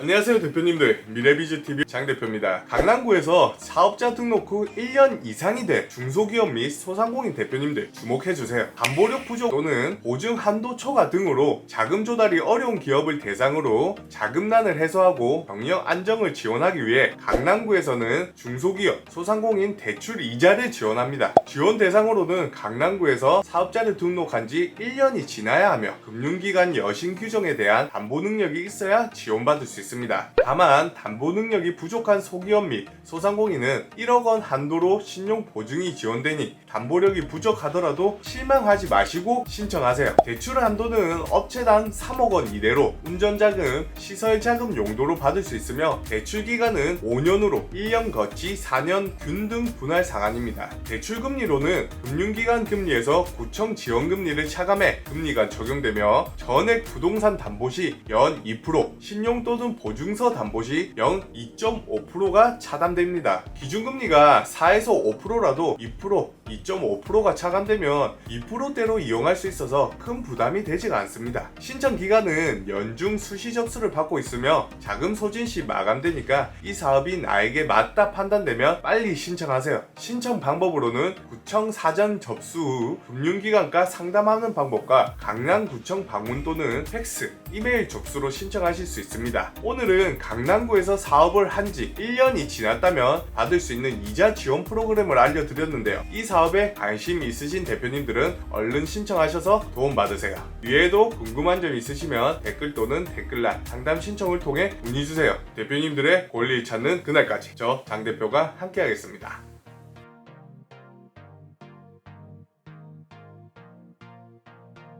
안녕하세요 대표님들. 미래비즈TV 장대표입니다. 강남구에서 사업자 등록 후 1년 이상이 된 중소기업 및 소상공인 대표님들 주목해주세요. 담보력 부족 또는 보증 한도 초과 등으로 자금 조달이 어려운 기업을 대상으로 자금난을 해소하고 경영 안정을 지원하기 위해 강남구에서는 중소기업 소상공인 대출 이자를 지원합니다. 지원 대상으로는 강남구에서 사업자를 등록한 지 1년이 지나야 하며 금융기관 여신 규정에 대한 담보 능력이 있어야 지원받을 수 있습니다. 다만 담보 능력이 부족한 소기업 및 소상공인은 1억 원 한도로 신용 보증이 지원되니 담보력이 부족하더라도 실망하지 마시고 신청하세요. 대출 한도는 업체당 3억 원 이내로 운전자금, 시설 자금 용도로 받을 수 있으며 대출 기간은 5년으로 1년 거치 4년 균등 분할 상한입니다. 대출 금리로는 금융기관 금리에서 구청 지원 금리를 차감해 금리가 적용되며 전액 부동산 담보 시 연 2%, 신용 또는 보증서 담보 시연 2.5%가 차담됩니다. 기준금리가 4에서 5%라도 2%, 2.5%가 차감되면 2%대로 이용할 수 있어서 큰 부담이 되지가 않습니다. 신청 기간은 연중 수시 접수를 받고 있으며 자금 소진 시 마감되니까 이 사업이 나에게 맞다 판단되면 빨리 신청하세요. 신청 방법으로는 구청 사전 접수 후 금융기관과 상담하는 방법과 강남구청 방문 또는 팩스, 이메일 접수로 신청하실 수 있습니다. 오늘은 강남구에서 사업을 한 지 1년이 지났다면 받을 수 있는 이자 지원 프로그램을 알려드렸는데요. 이 사업에 관심 있으신 대표님들은 얼른 신청하셔서 도움받으세요. 위에도 궁금한 점 있으시면 댓글 또는 댓글란 상담 신청을 통해 문의주세요. 대표님들의 권리를 찾는 그날까지 저 장 대표가 함께하겠습니다.